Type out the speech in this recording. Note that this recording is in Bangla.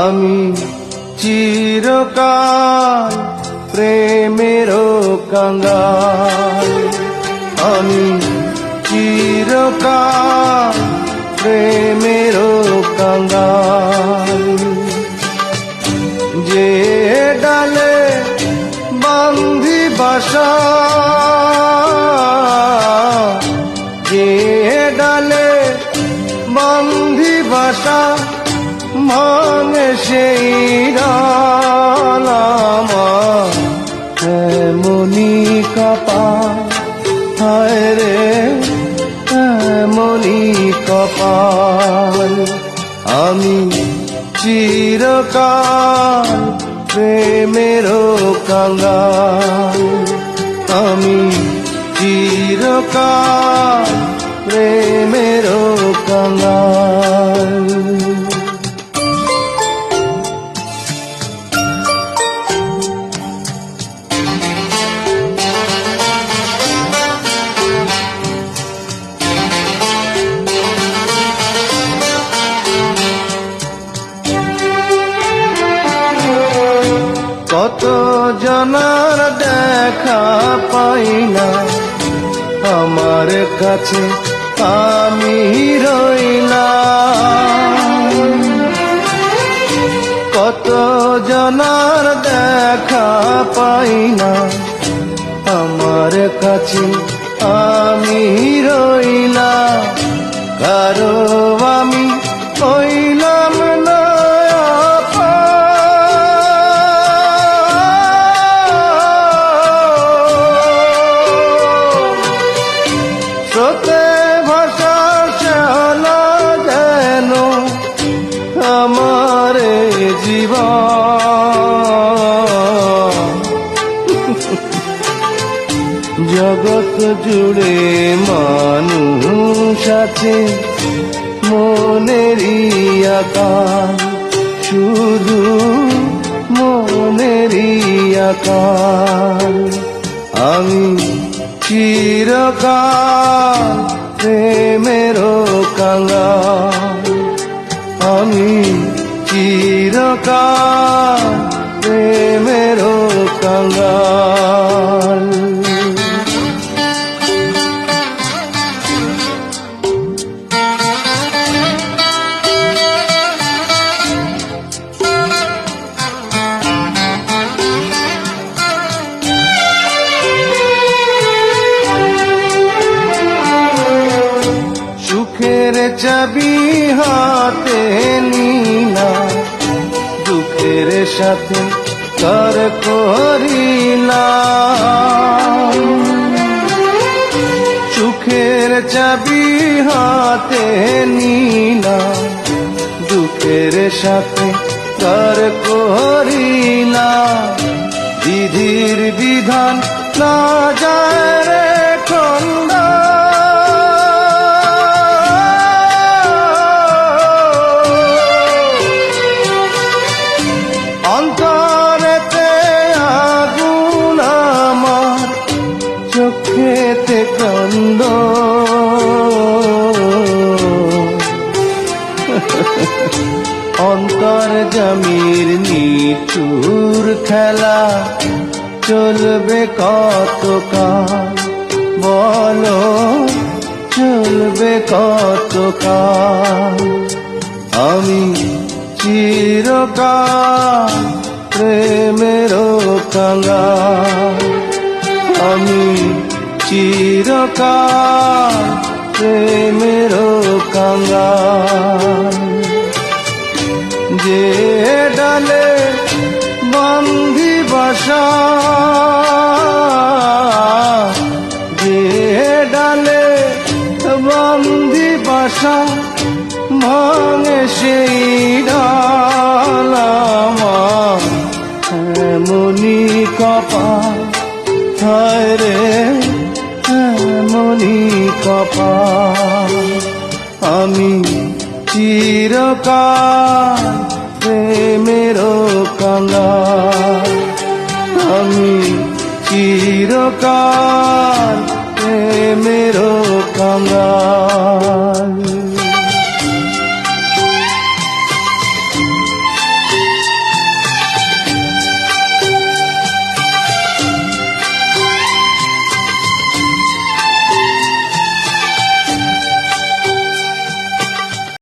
আমি চিরকাল প্রেমের কাঙ্গাল। আমি চিরকাল প্রেমের কাঙ্গাল। যে ডালে বান্ধি বাসা ভাঙে সেই এমনি কপা হায় রে, এমনি কপাল। আমি চিরকাল প্রেমের কাঙ্গাল। আমি চিরকাল প্রেমের কাঙ্গাল। জনার দেখা পাই না। আমার কাছে আমি রইলাম কত জনার দেখা পাই না। আমার কাছে আমি রইলাম কারও জুড়ে মানুষ আছে। আকার শুধু আকার আমি চিরকাল প্রেমের কাঙ্গাল আমি চিরকাল প্রেমের কাঙ্গাল চাবি হাতে নিনা, দুঃখের সাথে কর করিলাম সুখের চাবি হাতে নিনা, দুঃখের সাথে কর করিলাম বিধির বিধান না যায় রে নিচুর খেলা চলবে কত কাল বলো, চলবে কত কাল আমি চিরকাল প্রেমের কাঙ্গাল আমি চিরকাল প্রেমের কাঙ্গাল যে ডালে বন্ধি বাসা, যে ডালে বন্ধি বাসা ভাঙে সেই ডাল আমার। এমনি কপাল, হায় রে এমনি কপাল। আমি চিরকাল প্রেমের কাঙ্গাল আমি চিরকাল প্রেমের কাঙ্গাল